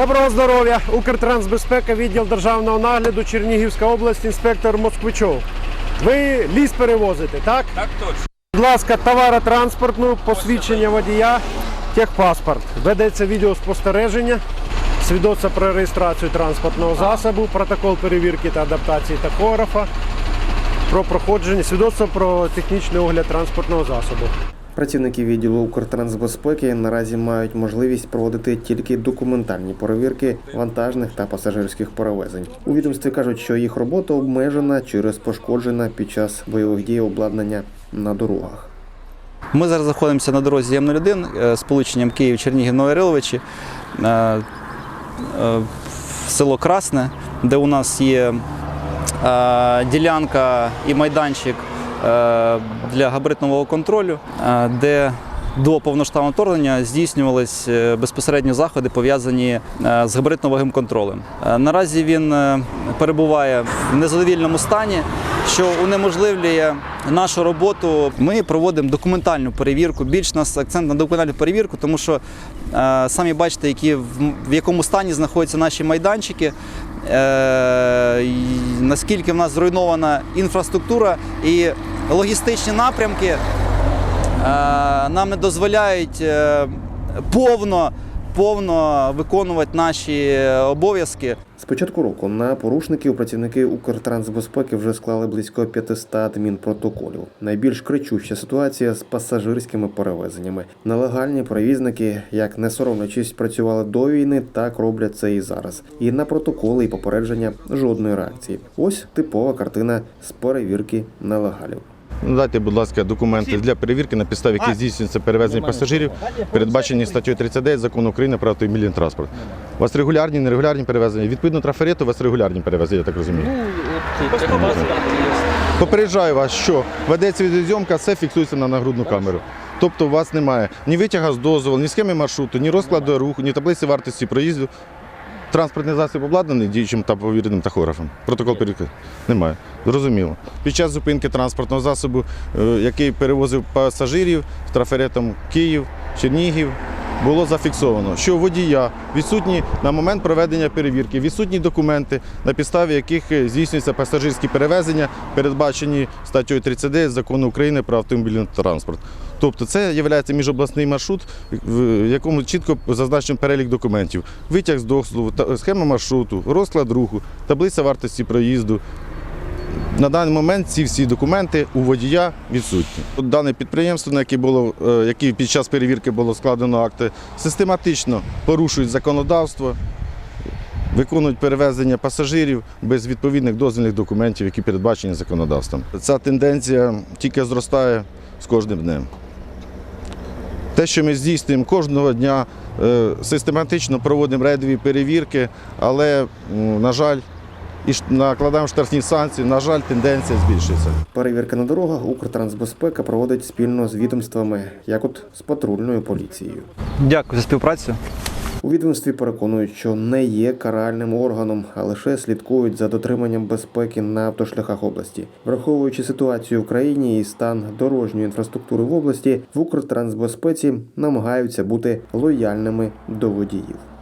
Доброго здоров'я! Укртрансбезпека, відділ державного нагляду Чернігівська область, інспектор Москвичов. Ви ліс перевозите, так? Так точно. Будь ласка, товаротранспортну, посвідчення водія, техпаспорт. Ведеться відеоспостереження, свідоцтво про реєстрацію транспортного засобу, протокол перевірки та адаптації тахографа, про проходження, свідоцтво про технічний огляд транспортного засобу. Працівники відділу Укртрансбезпеки наразі мають можливість проводити тільки документальні перевірки вантажних та пасажирських перевезень. У відомстві кажуть, що їх робота обмежена через пошкоджене під час бойових дій обладнання на дорогах. Ми зараз знаходимося на дорозі М01 е, з полученням Київ Чернігів Новориловичі, е, е, село Красне, де у нас є ділянка і майданчик для габаритного контролю, е, де до повноштабного вторгнення здійснювались е, безпосередньо заходи, пов'язані е, з габаритно-вагим контролем. Е, Наразі він е, перебуває в незадовільному стані, що унеможливлює нашу роботу. Ми проводимо документальну перевірку. Більш нас акцент на документальну перевірку, тому що е, самі бачите, які в якому стані знаходяться наші майданчики. Е, наскільки в нас зруйнована інфраструктура і логістичні напрямки е, нам не дозволяють е, повно, повно виконувати наші обов'язки. З початку року на порушників працівники Укртрансбезпеки вже склали близько 500 адмінпротоколів. Найбільш кричуща ситуація з пасажирськими перевезеннями. Нелегальні перевізники, як не соромлячись, працювали до війни, так роблять це і зараз. І на протоколи і попередження жодної реакції. Ось типова картина з перевірки нелегалів. Надайте, будь ласка, документи для перевірки, на підставі яких здійснюється перевезення пасажирів, передбачені статтею 39 закону України про автомобільний транспорт. У вас регулярні, нерегулярні перевезення. Відповідно трафарету, у вас регулярні перевезення, я так розумію. Попереджаю вас, що ведеться відеозйомка, все фіксується на нагрудну камеру. Тобто у вас немає ні витяга з дозволу, ні схеми маршруту, ні розкладу руху, ні таблиці вартості проїзду. Транспортний засіб обладнаний діючим та повіреним тахографом. Протокол перевірки немає. Зрозуміло. Під час зупинки транспортного засобу, е, який перевозив пасажирів з трафаретом Київ, Чернігів, було зафіксовано, що водія відсутні на момент проведення перевірки, відсутні документи, на підставі яких е, здійснюються пасажирські перевезення, передбачені статтею 39 закону України про автомобільний транспорт. Тобто це є міжобласний маршрут, в якому чітко зазначено перелік документів. Витяг з дослову, схема маршруту, розклад руху, таблиця вартості проїзду. На даний момент ці всі документи у водія відсутні. Дане підприємство, на яке було, е, яке під час перевірки було складено акти, систематично порушують законодавство, виконують перевезення пасажирів без відповідних дозвільних документів, які передбачені законодавством. Ця тенденція тільки зростає з кожним днем. Те, що ми здійснюємо кожного дня, е, систематично проводимо рейдові перевірки, але, на жаль, і накладаємо штрафні санкції, на жаль, тенденція збільшується. Перевірки на дорогах Укртрансбезпека проводить спільно з відомствами, як от з патрульною поліцією. Дякую за співпрацю. У відомстві переконують, що не є каральним органом, а лише слідкують за дотриманням безпеки на автошляхах області, враховуючи ситуацію в країні і стан дорожньої інфраструктури в області, в Укртрансбезпеці намагаються бути лояльними до водіїв.